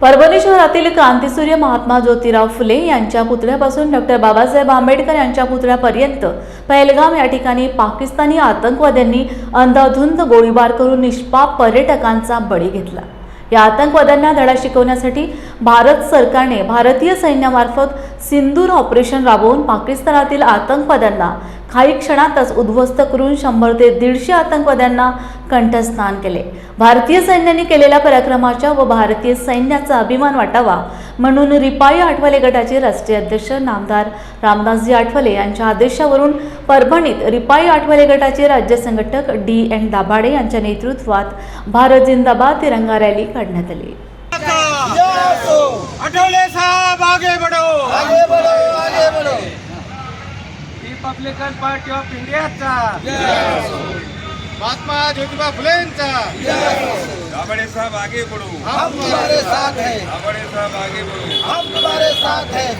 परभणी शहरातील क्रांतीसूर्य महात्मा ज्योतिराव फुले यांच्या पुतळ्यापासून डॉक्टर बाबासाहेब आंबेडकर यांच्या पुतळ्यापर्यंत पहलगाम या ठिकाणी पाकिस्तानी आतंकवाद्यांनी अंधाधुंद गोळीबार करून निष्पाप पर्यटकांचा बळी घेतला. या आतंकवाद्यांना धडा शिकवण्यासाठी भारत सरकारने भारतीय सैन्यामार्फत सिंदूर ऑपरेशन राबवून पाकिस्तानातील आतंकवाद्यांना काही क्षणातच उद्ध्वस्त करून शंभर ते दीडशे आतंकवाद्यांना कंठस्नान केले. भारतीय सैन्याने केलेल्या पराक्रमाच्या व भारतीय सैन्याचा अभिमान वाटावा म्हणून रिपाई आठवले गटाचे राष्ट्रीय अध्यक्ष नामदार रामदासजी आठवले यांच्या आदेशावरून परभणीत रिपाई आठवले गटाचे राज्य संघटक डी एन दाभाडे यांच्या नेतृत्वात भारत जिंदाबाद तिरंगा रॅली काढण्यात आली. अटोले आगे रिपब्लिकन पार्टी ऑफ़ इंडियाचा महात्मा ज्योतिबा फुलेंचा दाभाडे साहब आगे बढ़ो। हम तुम्हारे साथ हैं। साहब आगे बढ़ो। हम तुम्हारे साथ हैं।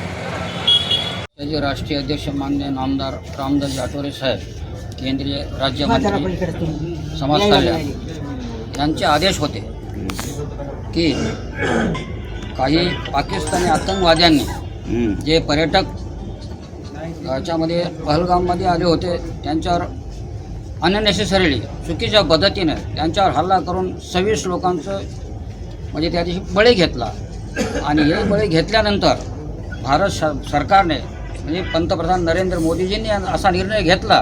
त्याचे राष्ट्रीय अध्यक्ष मान्य नामदार रामदास आठवले साहेब केंद्रीय राज्यमंत्री समाज कल्याण यांचे आदेश होते की काही पाकिस्तानी आतंकवाद्यांनी जे पर्यटक याच्यामध्ये पहलगाममध्ये आले होते. त्यांच्यावर अननेसेसरीली चुकीच्या पद्धतीनं त्यांच्यावर हल्ला करून सव्वीस लोकांचं म्हणजे त्या दिवशी बळी घेतला. आणि हे बळी घेतल्यानंतर भारत स सरकारने म्हणजे पंतप्रधान नरेंद्र मोदीजींनी असा निर्णय घेतला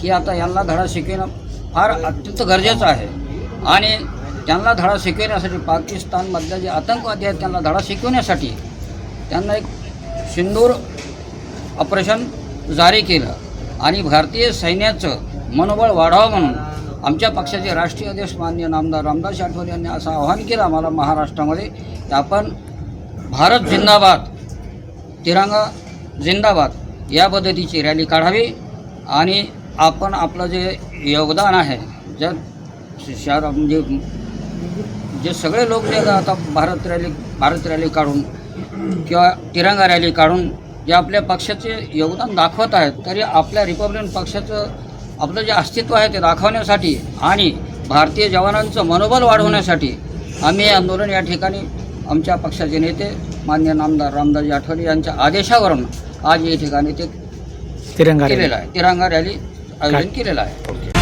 की आता यांना धडा शिकविणं फार अत्यंत गरजेचं आहे. आणि त्यांना धडा शिकविण्यासाठी पाकिस्तानमधल्या जे आतंकवादी आहेत त्यांना धडा शिकवण्यासाठी त्यांना एक सिंदूर ऑपरेशन जारी केलं. आणि भारतीय सैन्याचं मनोबळ वाढावं म्हणून आमच्या पक्षाचे राष्ट्रीय अध्यक्ष मान्य नामदार रामदास आठवले यांनी असं आवाहन केलं आम्हाला महाराष्ट्रामध्ये. की आपण भारत जिंदाबाद तिरंगा जिंदाबाद या पद्धतीची रॅली काढावी आणि आपण आपलं जे योगदान आहे ज्या शहर म्हणजे जे सगळे लोक जे आता भारत रॅली भारत रॅली काढून किंवा तिरंगा रॅली काढून जे आपल्या पक्षाचे योगदान दाखवत आहेत तरी आपल्या रिपब्लिकन पक्षाचं आपलं जे अस्तित्व आहे ते दाखवण्यासाठी आणि भारतीय जवानांचं मनोबल वाढवण्यासाठी आम्ही हे आंदोलन या ठिकाणी आमच्या पक्षाचे नेते मान्य नामदार रामदासजी आठवले यांच्या आदेशावरून आज या ठिकाणी ते तिरंगा केलेलं आहे. तिरंगा रॅली आयोजन केलेलं आहे.